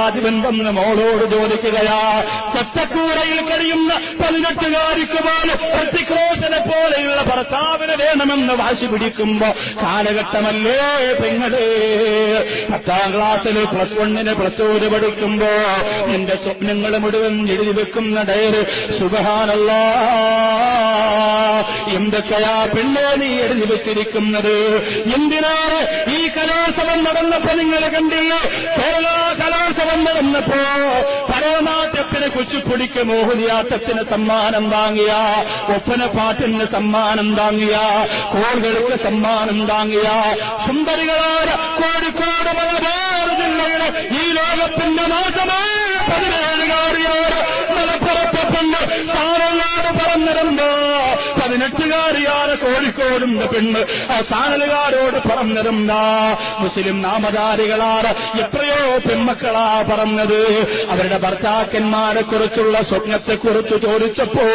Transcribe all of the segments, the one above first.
ആദിവൻ വന്ന് മോളോട് ചോദിക്കുകയാ ചട്ടക്കൂറയിൽ കഴിയുന്ന പതിനെട്ടുകാരിക്ക് പ്രതിക്രോശനെ പോലെയുള്ള ഭർത്താവിനെ വേണമെന്ന് വാശി പിടിക്കുമ്പോ കാലഘട്ടമല്ലേ പെങ്ങളെ? പത്താം ക്ലാസ്സിൽ പ്ലസ് വണ്ണിന് പ്ലസ് ടു പഠിക്കുമ്പോ നിന്റെ സ്വപ്നങ്ങൾ മുഴുവൻ എഴുതി വെക്കുന്ന ഡയറി സുഖാനല്ല എന്തൊക്കെയാ പെണ്ണെ നീ എഴുതി വെച്ചിരിക്കുന്നത്? എന്തിനാണ് ഈ കലോത്സവം നടന്നപ്പോ നിങ്ങൾ കണ്ടില്ലേ? കേരള കലോത്സവം നടന്നപ്പോ പരമാറ്റത്തിന് കുച്ചിപ്പുടിക്ക് മോഹിനിയാട്ടത്തിന് സമ്മാനം വാങ്ങിയ ഒപ്പന പാട്ടിന് സമ്മാനം താങ്ങിയ കോളുകൾക്ക് സമ്മാനം താങ്ങിയ സുന്ദരികളായ കോഴിക്കോട് മലബാർ ജില്ലയുടെ പതിനെട്ടുകാരിയാറ് പെണ്ണ്. ആ സാനലുകാരോട് പറഞ്ഞിരുന്ന മുസ്ലിം നാമധാരികളാണ്. എത്രയോ പെൺമക്കളാ പറഞ്ഞത്. അവരുടെ ഭർത്താക്കന്മാരെ കുറിച്ചുള്ള സ്വപ്നത്തെക്കുറിച്ച് ചോദിച്ചപ്പോ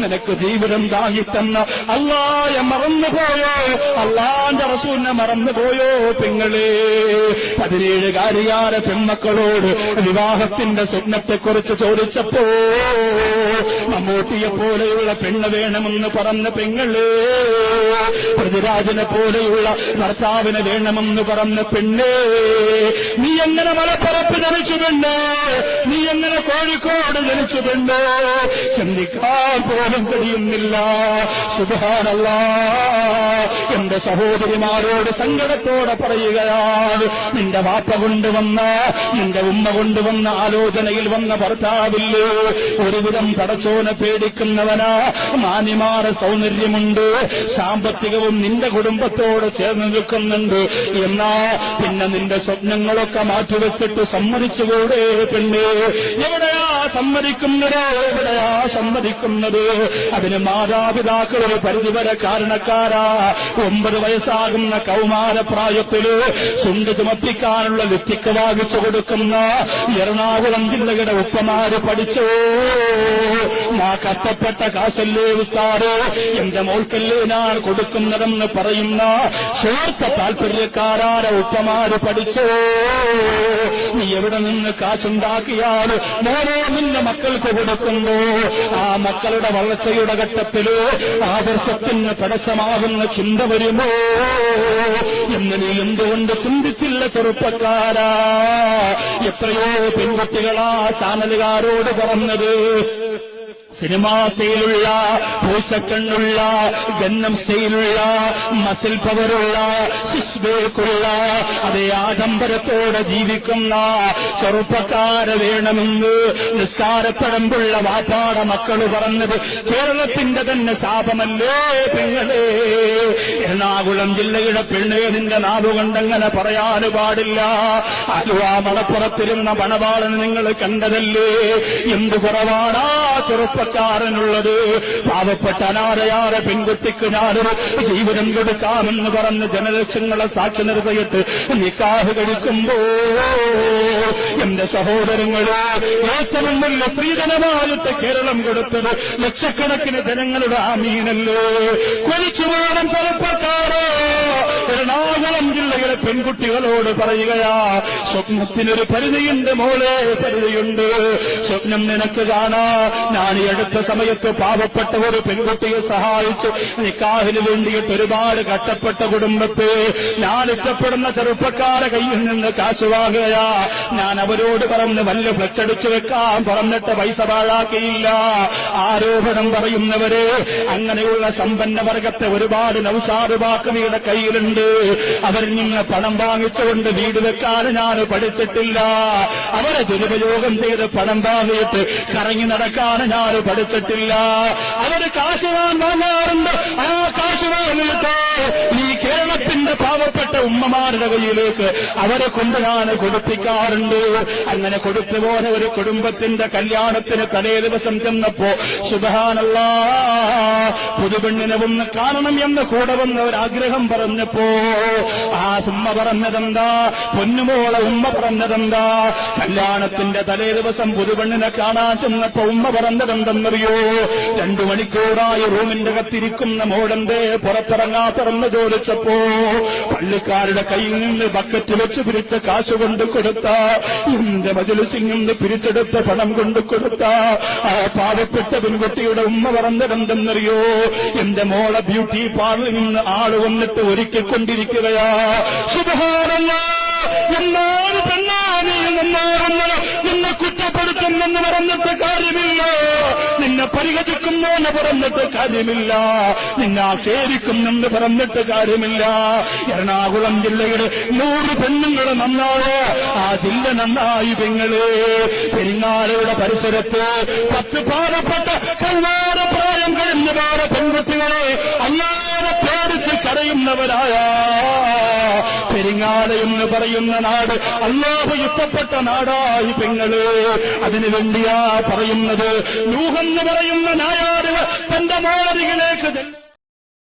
നിനക്ക് ജീവിതം താങ്ങിത്തന്ന അള്ളായ മറന്നുപോയോ? അള്ളാന്റെ റസൂലിനെ മറന്നുപോയോ പെങ്ങളെ? പതിനേഴുകാരിയാരെ പെൺമക്കളോട് വിവാഹത്തിന്റെ സ്വപ്നത്തെക്കുറിച്ച് ചോദിച്ചപ്പോ മമ്മൂട്ടിയെ പോലെയുള്ള പെണ്ണ് വേണമെന്ന് പറഞ്ഞ പെങ്ങൾ. പൃഥ്വിരാജിനെ പോലെയുള്ള ഭർത്താവിനെ വേണമെന്ന് പറഞ്ഞ പെണ്ണ്. നീ എങ്ങനെ മലപ്പുറത്ത് ജനിച്ചു പെണ്ണ്? നീ എങ്ങനെ കോഴിക്കോട് ജനിച്ചു പെണ്ണ്? ചിന്തിക്കാൻ പോലും കഴിയുന്നില്ല. സുധാനല്ല എന്റെ സഹോദരിമാരോട് സങ്കടത്തോടെ പറയുകയാണ്. നിന്റെ വാപ്പ കൊണ്ടുവന്ന നിന്റെ ഉമ്മ കൊണ്ടുവന്ന ആലോചനയിൽ വന്ന ഭർത്താവില്ലേ? ഒരുവിധം തടച്ചോനെ പേടിക്കുന്നവനാ. മാന്യമാറ സൗന്ദര്യമുണ്ട്. സാമ്പത്തികവും നിന്റെ കുടുംബത്തോട് ചേർന്ന് നിൽക്കുന്നുണ്ട്. എന്നാ പിന്നെ നിന്റെ സ്വപ്നങ്ങളൊക്കെ മാറ്റിവെച്ചിട്ട് സമ്മതിച്ചുകൂടെ പെണ്ണേ? എവിടെയാ സമ്മതിക്കുന്നത് എവിടെയാ സമ്മതിക്കുന്നത്? അതിന് മാതാപിതാക്കൾ ഒരു പരിധിവരെ കാരണക്കാരാ. ഒമ്പത് വയസ്സാകുന്ന കൗമാരപ്രായത്തിൽ ചുണ്ട് ചുമപ്പിക്കാനുള്ള ലിപ്റ്റിക്ക് വാങ്ങിച്ചു കൊടുക്കുന്ന എറണാകുളം ജില്ലയുടെ ഉപ്പമാര് പഠിച്ചോ. ആ കഷ്ടപ്പെട്ട കാശല്ലേ ഉസ്താറോ എന്റെ മോൾക്കല്ലേ ഞാൻ കൊടുക്കുന്നതെന്ന് പറയുന്ന ചേർത്ത താല്പര്യക്കാരാര ഉപ്പമാര് പഠിച്ചോ. നീ എവിടെ നിന്ന് കാശുണ്ടാക്കിയാൽ മോനെ നിന്റെ മക്കൾക്ക് കൊടുക്കുന്നു. ആ മക്കളുടെ വളർച്ചയുടെ ഘട്ടത്തിലോ ആദർശത്തിന് തടസ്സമാകുന്ന ചിന്ത വരുമോ? എന്ന് നീ എന്തുകൊണ്ട് ചിന്തിച്ചില്ല ചെറുപ്പക്കാരാ? എത്രയോ പെൺകുട്ടികളാ ചാനലുകാരോട് പറഞ്ഞത്. സിനിമാ സ്റ്റൈലുള്ള പൂച്ചക്കണ്ണുള്ള ഗന്നം സ്റ്റൈലുള്ള മസിൽ പവറുള്ള ശിശുക്കുള്ള അതേ ആഡംബരത്തോടെ ജീവിക്കുന്ന ചെറുപ്പക്കാരെ വേണമെന്ന് നിസ്കാരപ്പഴമ്പുള്ള വാപ്പാട മക്കൾ പറഞ്ഞത് കേരളത്തിന്റെ തന്നെ ശാപമല്ലേ പെങ്ങളെ എറണാകുളം ജില്ലയുടെ പെണ്ണേ നിന്റെ നാവുകൊണ്ടങ്ങനെ പറയാൻ പാടില്ല. ആ മലപ്പുറത്തിരുന്ന മണവാളൻ നിങ്ങൾ കണ്ടതല്ലേ? എന്തു കുറവാണാ ചെറുപ്പക്കാരനുള്ളത് പാവപ്പെട്ട അനാരയാറെ പെൺകുട്ടിക്ക് ഞാൻ ജീവനം കൊടുക്കാമെന്ന് പറഞ്ഞ് ജനലക്ഷങ്ങളെ സാക്ഷി നിർത്തിയിട്ട് നിക്കാഹ് കഴിക്കുമ്പോ എന്റെ സഹോദരങ്ങളെ ഏറ്റവും വലിയ സ്ത്രീധനമായിട്ട് കേരളം കൊടുത്തത് ലക്ഷക്കണക്കിന് ജനങ്ങളുടെ ആമീനല്ലേ കൊലിച്ചു വേണം ചെറുപ്പക്കാരെ പെൺകുട്ടികളോട് പറയുകയാ സ്വപ്നത്തിനൊരു പരിധിയുണ്ട് മോളെ പരിധിയുണ്ട്. സ്വപ്നം നിനക്ക് കാണാ. ഞാൻ ഈ അടുത്ത സമയത്ത് പാവപ്പെട്ട ഒരു പെൺകുട്ടിയെ സഹായിച്ചു നിക്കാഹിന് വേണ്ടിയിട്ട് ഒരുപാട് കഷ്ടപ്പെട്ട കുടുംബത്തെ ഞാൻ ഇഷ്ടപ്പെടുന്ന ചെറുപ്പക്കാരെ കയ്യിൽ നിന്ന് കാശ് വാങ്ങുകയാ ഞാൻ അവരോട് പറഞ്ഞ് വല്ല ഫ്ലക്സ് അടിച്ചു വെക്കാൻ പറഞ്ഞിട്ട് പൈസ പാഴാക്കിയില്ല. ആരോപണം പറയുന്നവര് അങ്ങനെയുള്ള സമ്പന്ന വർഗത്തെ ഒരുപാട് നൗസാദ് ബാക്കവിയുടെ കയ്യിലുണ്ട്. അവർ നിന്ന് പണം വാങ്ങിച്ചുകൊണ്ട് വീട് വെക്കാൻ ഞാൻ പഠിച്ചിട്ടില്ല. അവരെ ദുരുപയോഗം ചെയ്ത് പണം വാങ്ങിയിട്ട് കറങ്ങി നടക്കാൻ ഞാൻ പഠിച്ചിട്ടില്ല. അവർ കാശ് വാങ്ങാറുണ്ട്. ആ കാശ് വാങ്ങിയിട്ട് ഈ കേരളത്തിന്റെ പാവപ്പെട്ട ഉമ്മമാരുടെ കയ്യിലേക്ക് അവരെ കൊണ്ട് ഞാൻ കൊടുപ്പിക്കാറുണ്ട്. അങ്ങനെ കൊടുത്തു പോലെ ഒരു കുടുംബത്തിന്റെ കല്യാണത്തിന് തലേ ദിവസം ചെന്നപ്പോ സുബാനല്ല പുതുപെണ്ണിനെ ഒന്ന് കാണണം എന്ന് കൂടെ വന്ന ഒരാഗ്രഹം പറഞ്ഞപ്പോ ആ ഉമ്മ പറഞ്ഞതെന്താ? പൊന്നുമോളെ ഉമ്മ പറഞ്ഞതെന്താ? കല്യാണത്തിന്റെ തലേ ദിവസം പുതുപെണ്ണിനെ കാണാൻ ചെന്നപ്പോ ഉമ്മ പറഞ്ഞതെന്തെന്നറിയോ? രണ്ടു മണിക്കൂറായി റൂമിന്റെ കത്തിരിക്കുന്ന മോളന്റെ പുറത്തിറങ്ങാത്തിറന്ന് ചോദിച്ചപ്പോ പള്ളിക്കാരുടെ കയ്യിൽ നിന്ന് ബക്കറ്റ് വെച്ച് പിരിച്ച കാശ് കൊണ്ട് കൊടുത്ത എന്റെ മജുലിസിൽ നിന്ന് പിരിച്ചെടുത്ത പണം കൊണ്ട് കൊടുത്ത ആ പാവപ്പെട്ട പെൺകുട്ടിയുടെ ഉമ്മ പറഞ്ഞതെന്തെന്നറിയോ? എന്റെ മോളെ ബ്യൂട്ടി പാർലറിൽ നിന്ന് ആൾ വന്നിട്ട് പെണ്ണാ നന്നാറുന്നത് നിന്നെ കുറ്റപ്പെടുത്തുമെന്ന് പറഞ്ഞിട്ട് കാര്യമില്ല. നിന്നെ പരിഹരിക്കുന്നു എന്ന് പറഞ്ഞിട്ട് കാര്യമില്ല. നിന്നെ ആക്ഷേപിക്കുന്നെന്ന് പറഞ്ഞിട്ട് കാര്യമില്ല. എറണാകുളം ജില്ലയുടെ നൂറ് പെണ്ണുങ്ങൾ നന്നാവ് ആ ജില്ല നന്നായി പെങ്ങൾ. പെരിങ്ങാലയുടെ പരിസരത്ത് പത്ത് പാലപ്പെട്ട കണ്ണാര പ്രായം കഴിഞ്ഞ പാല പെൺകുട്ടികളെ അല്ലാതെ പേടിച്ച് പെരിങ്ങാട് എന്ന് പറയുന്ന നാട് അള്ളാഹു ഇഷ്ടപ്പെട്ട നാടായി പെങ്ങൾ. അതിനുവേണ്ടിയാ പറയുന്നത്. നൂഹെന്ന് പറയുന്ന നായാട് തന്റെ മാളികളേക്ക് ചെല്ലും.